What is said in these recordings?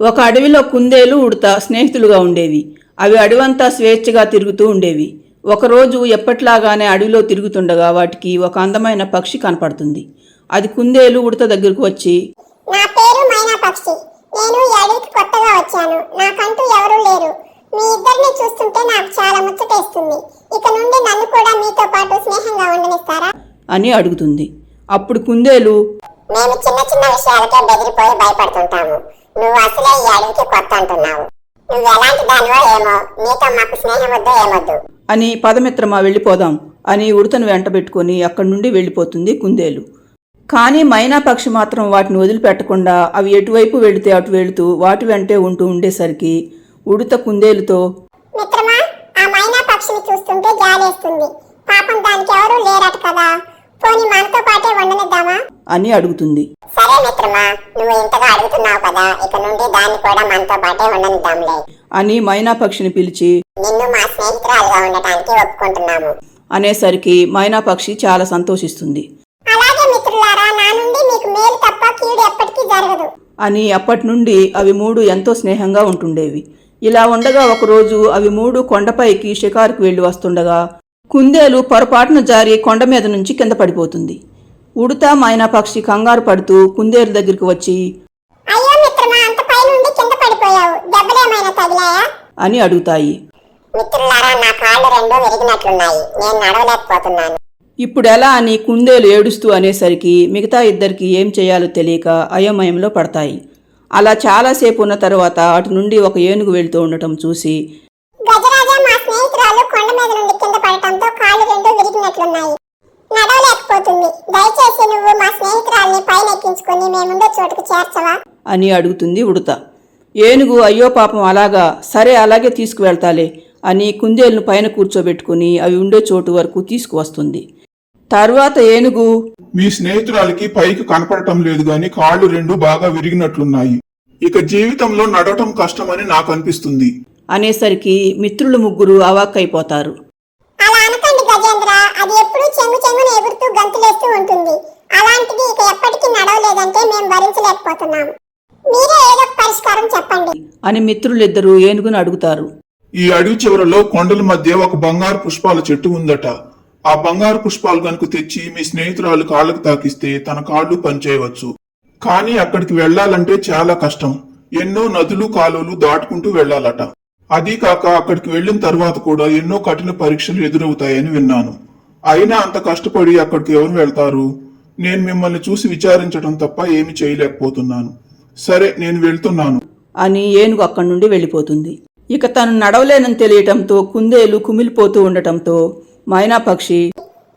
ఒక అడవిలో కుందేలు ఉడత స్నేహితులుగా ఉండేవి. అవి అడవంతా స్వేచ్ఛగా తిరుగుతూ ఉండేవి. ఒకరోజు ఎప్పట్లాగానే అడవిలో తిరుగుతుండగా వాటికి ఒక అందమైన పక్షి కనపడుతుంది. అది కుందేలు ఉడత దగ్గరకు వచ్చి నా పేరు మైనా పక్షి. నేను ఈ అడవికి కొత్తగా వచ్చాను. నాకంటూ ఎవరూ లేరు. మీ ఇద్దరిని చూస్తుంటే నాకు చాలా ముచ్చటేస్తుంది. ఇక నుండి నన్ను కూడా మీతో పాటు స్నేహంగా ఉండనిస్తారా? అని అడుగుతుంది. అప్పుడు కుందేలు మేము చిన్న చిన్న విషయాలకే బెదిరిపోయి భయపడుతుంటాము. నువ్వు అసలే ఈ అడవికి కొత్త అంటున్నావు. నువ్వు ఎలాంటి దానివో ఏమో నీతో మాకు స్నేహం వద్దో ఏమొద్దు. అని పదమిత్రమా వెళ్ళిపోదాం అని ఉడతను వెంటబెట్టుకొని అక్కడి నుండి వెళ్ళిపోతుంది కుందేలు. కానీ మైనా పక్షి మాత్రం వాటిని వదిలిపెట్టకుండా అవి ఎటువైపు వెళితే అటు వెళుతూ వాటి వెంటే ఉంటూ ఉండేసరికి ఉడత కుందేలుతో మిత్రమా ఆ మైనా పక్షిని చూస్తుంటే జాలేస్తుంది పాపం దానికి ఎవరూ లేరట కదా. పోనీ మనతో పాటే ఉండనిద్దామా అని అడుగుతుంది. సరే మిత్రమా నువ్వు ఇంతగా అడుగుతున్నావు కదా ఇక నుండి దాన్ని కూడా మనతో పాటే ఉండనిద్దాంలే అని మైనా పక్షిని పిలిచి నిన్ను మా స్నేహితురాలుగా ఉండటానికి ఒప్పుకుంటున్నాము. అనేసరికి మైనా పక్షి చాలా సంతోషిస్తుంది. అలాగే మిత్రులారా నా నుండి మీకు మేలు తప్ప కీడు ఎప్పటికీ జరగదు. అని అప్పటి నుండి అవి మూడు ఎంతో స్నేహంగా ఉంటుండేవి. ఇలా ఉండగా ఒకరోజు అవి మూడు కొండపైకి షికారుకు వెళ్ళి వస్తుండగా కుందేలు పొరపాటున జారి కొండ మీద నుంచి కింద పడిపోతుంది. ఉడత మైనా పక్షి కంగారు పడుతూ కుందేలు దగ్గరికి వచ్చి అని అడుగుతాయి. ఇప్పుడు ఎలా అని కుందేలు ఏడుస్తూ అనేసరికి మిగతా ఇద్దరికి ఏం చేయాలో తెలియక అయోమయంలో పడతాయి. అలా చాలాసేపు ఉన్న తర్వాత అటు నుండి ఒక ఏనుగు వెళ్తూ ఉండటం చూసి గజరాజా మా స్నేహితురాలు కొండ మీద నుండి కింద పడటంతో కాళ్ళు రెండు విరిగినట్లున్నాయి. నడవలేకపోతుంది. దయచేసి నువ్వు మా స్నేహితురాల్ని పైన ఎక్కించుకుని మేముండే చోటుకు చేర్చవా? అని అడుగుతుంది ఉడత. ఏనుగు అయ్యో పాపం అలాగా? సరే అలాగే తీసుకువెళ్తాలే అని కుందేలును పైన కూర్చోబెట్టుకుని అవి ఉండే చోటు వరకు తీసుకువస్తుంది. తర్వాత ఏనుగు మీ స్నేహితురాలికి పైకి కనపడటం లేదు గాని కాళ్ళు రెండు బాగా విరిగినట్లున్నాయి. ఇక జీవితంలో నడవటం కష్టమని నాకు అనిపిస్తుంది. అనేసరికి మిత్రులు ముగ్గురు అవాక్కైపోతారు. అలా అనకండి గజేంద్ర అది ఎప్పుడూ చెంగు చెంగున ఎగురుతూ గంతులేస్తూ ఉంటుంది. అలాంటిది ఇక ఎప్పటికీ నడవలేదంటే మేము భరించలేకపోతున్నాం. మీరే ఏదో ఒక పరిష్కారం చెప్పండి. అని మిత్రులిద్దరూ ఏనుగును అడుగుతారు. ఈ అడవి చివరలో కొండల మధ్య ఒక బంగారు పుష్పాల చెట్టు ఉందట. ఆ బంగారు పుష్పాలు కనుక తెచ్చి మీ స్నేహితురాలు కాళ్ళకు తాకిస్తే తన కాళ్ళు పనిచేయవచ్చు. కానీ అక్కడికి వెళ్ళాలంటే చాలా కష్టం. ఎన్నో నదులు కాలువలు దాటుకుంటూ వెళ్ళాలట. అదీ కాక అక్కడికి వెళ్ళిన తర్వాత కూడా ఎన్నో కఠిన పరీక్షలు ఎదురవుతాయని విన్నాను. అయినా అంత కష్టపడి అక్కడికి ఎవరు వెళ్తారు? నేను మిమ్మల్ని చూసి విచారించడం తప్ప ఏమి చేయలేకపోతున్నాను. సరే నేను వెళ్తున్నాను. అని ఏనుగు అక్కడి నుండి వెళ్ళిపోతుంది. ఇక తను నడవలేనని తెలియటంతో కుందేలు కుమిలిపోతూ ఉండటంతో మైనా పక్షి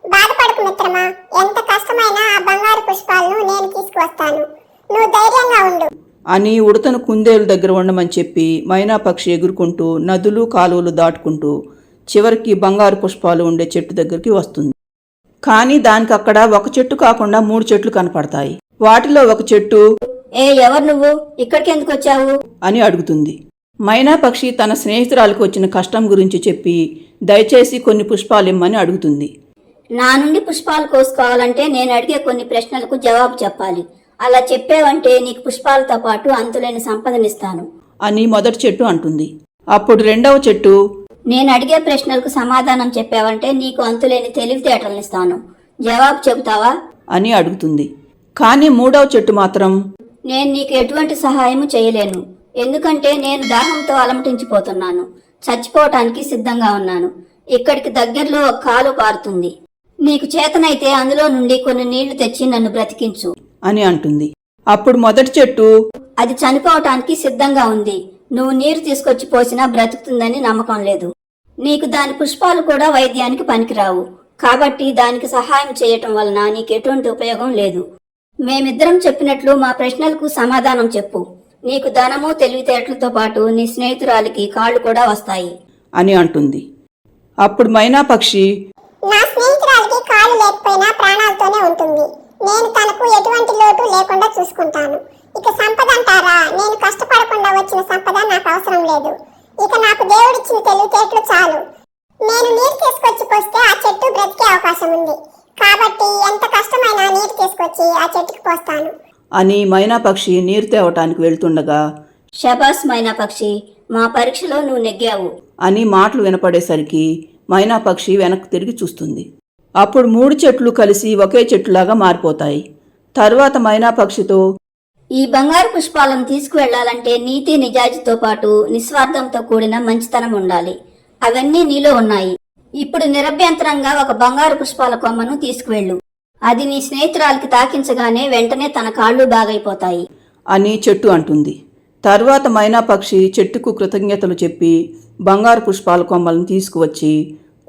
బాధపడకు మిత్రమా ఎంత కష్టమైనా ఆ బంగారు పుష్పాలను నేను తీసుకువస్తాను. నువ్వు ధైర్యంగా ఉండు. అని ఉడతను కుందేలు దగ్గర ఉండమని చెప్పి మైనా పక్షి ఎగురుకుంటూ నదులు కాలువలు దాటుకుంటూ చివరికి బంగారు పుష్పాలు ఉండే చెట్టు దగ్గరికి వస్తుంది. కానీ దానికి అక్కడ ఒక చెట్టు కాకుండా మూడు చెట్లు కనపడతాయి. వాటిలో ఒక చెట్టు ఏ ఎవరు నువ్వు? ఇక్కడికి ఎందుకు వచ్చావు? అని అడుగుతుంది. మైనా పక్షి తన స్నేహితురాలకు వచ్చిన కష్టం గురించి చెప్పి దయచేసి కొన్ని పుష్పాలు ఇమ్మని అడుగుతుంది. నా నుండి పుష్పాలు కోసుకోవాలంటే నేను అడిగే కొన్ని ప్రశ్నలకు జవాబు చెప్పాలి. అలా చెప్పేవంటే నీకు పుష్పాలతో పాటు అంతులేని సంపదనిస్తాను. అని మొదటి చెట్టు అంటుంది. అప్పుడు రెండవ చెట్టు నేను అడిగే ప్రశ్నలకు సమాధానం చెప్పావంటే నీకు అంతులేని తెలివితేటలనిస్తాను. జవాబు చెబుతావా? అని అడుగుతుంది. కానీ మూడవ చెట్టు మాత్రం నేను నీకు ఎటువంటి సహాయము చేయలేను. ఎందుకంటే నేను దాహంతో అలమటించిపోతున్నాను. చచ్చిపోవటానికి సిద్ధంగా ఉన్నాను. ఇక్కడికి దగ్గరలో ఒక కాలు పారుతుంది. నీకు చేతనైతే అందులో నుండి కొన్ని నీళ్ళు తెచ్చి నన్ను బ్రతికించు. అని అంటుంది. అప్పుడు మొదటి చెట్టు అది చనిపోవటానికి సిద్ధంగా ఉంది. నువ్వు నీరు తీసుకొచ్చి పోసినా బ్రతుకుతుందని నమ్మకం లేదు. నీకు దాని పుష్పాలు కూడా వైద్యానికి పనికిరావు. కాబట్టి దానికి సహాయం చేయటం వలన నీకు ఎటువంటి ఉపయోగం లేదు. మేమిద్దరం చెప్పినట్లు మా ప్రశ్నలకు సమాధానం చెప్పు. నీకు ధనము తెలివితేటలతో పాటు నీ స్నేహితురాలికి కాళ్ళు కూడా వస్తాయి. అని అంటుంది. అప్పుడు మైనా పక్షి నా స్నేహితురాలికి కాళ్ళు లేకపోయినా ప్రాణాలతోనే ఉంటుంది. నేను తనకు ఎటువంటి లోటు లేకుండా చూసుకుంటాను. ఇక సంపద అంటారా? నేను కష్టపడకుండా వచ్చిన సంపద నాకు అవసరం లేదు. ఇక నాకు దేవుడిచ్చిన తెలివితేటలు చాలు. నేను నీరు తీసుకొచ్చి పోస్తే ఆ చెట్టు బ్రతికే అవకాశం ఉంది. కాబట్టి ఎంత కష్టమైనా నీరు తీసుకొచ్చి ఆ చెట్టుకు పోస్తాను. అని మైనా పక్షి నీరు తేవటానికి వెళ్తుండగా శబాస్ మైనా పక్షి మా పరీక్షలో నువ్వు నెగ్గావు. అని మాటలు వినపడేసరికి మైనా పక్షి వెనక్కి తిరిగి చూస్తుంది. అప్పుడు మూడు చెట్లు కలిసి ఒకే చెట్టులాగా మారిపోతాయి. తర్వాత మైనా పక్షితో ఈ బంగారు పుష్పాలను తీసుకువెళ్ళాలంటే నీతి నిజాయితీతో పాటు నిస్వార్థంతో కూడిన మంచితనం ఉండాలి. అవన్నీ నీలో ఉన్నాయి. ఇప్పుడు నిరభ్యంతరంగా ఒక బంగారు పుష్పాల కొమ్మను తీసుకువెళ్ళు. అది నీ స్నేహితురాలికి తాకించగానే వెంటనే తన కాళ్ళు బాగైపోతాయి. అని చెట్టు అంటుంది. తర్వాత మైనా పక్షి చెట్టుకు కృతజ్ఞతలు చెప్పి బంగారు పుష్పాల కొమ్మలను తీసుకువచ్చి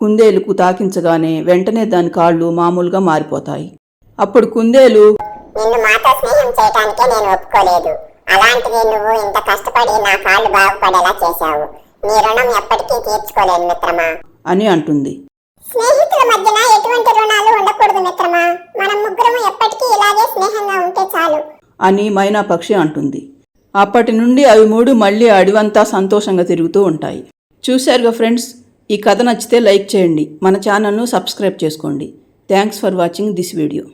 కుందేలుకు తాకించగానే వెంటనే దాని కాళ్ళు మామూలుగా మారిపోతాయి. అప్పుడు కుందేలు నిన్ను మాతో స్నేహం చేయటానికే నేను ఒప్పుకోలేదు. అలాంటిది నువ్వు ఇంత కష్టపడి నా కాళ్ళు బాగుపడేలా చేశావు. నీ రుణం ఎప్పటికీ తీర్చుకోలేను మిత్రమా. అని అంటుంది. స్నేహితుల మధ్యన ఎటువంటి రుణాలు ఉండకూడదు మిత్రమా. మనం ముగ్గురము ఎప్పటికీ ఇలాగే స్నేహంగా ఉంటే చాలు. అని మైనా పక్షి అంటుంది. అప్పటి నుండి అవి మూడు మళ్ళీ అడివంతా సంతోషంగా తిరుగుతూ ఉంటాయి. చూశారుగా ఫ్రెండ్స్ ఈ కథ నచ్చితే లైక్ చేయండి. మన ఛానల్ను సబ్స్క్రైబ్ చేసుకోండి. Thanks for watching this video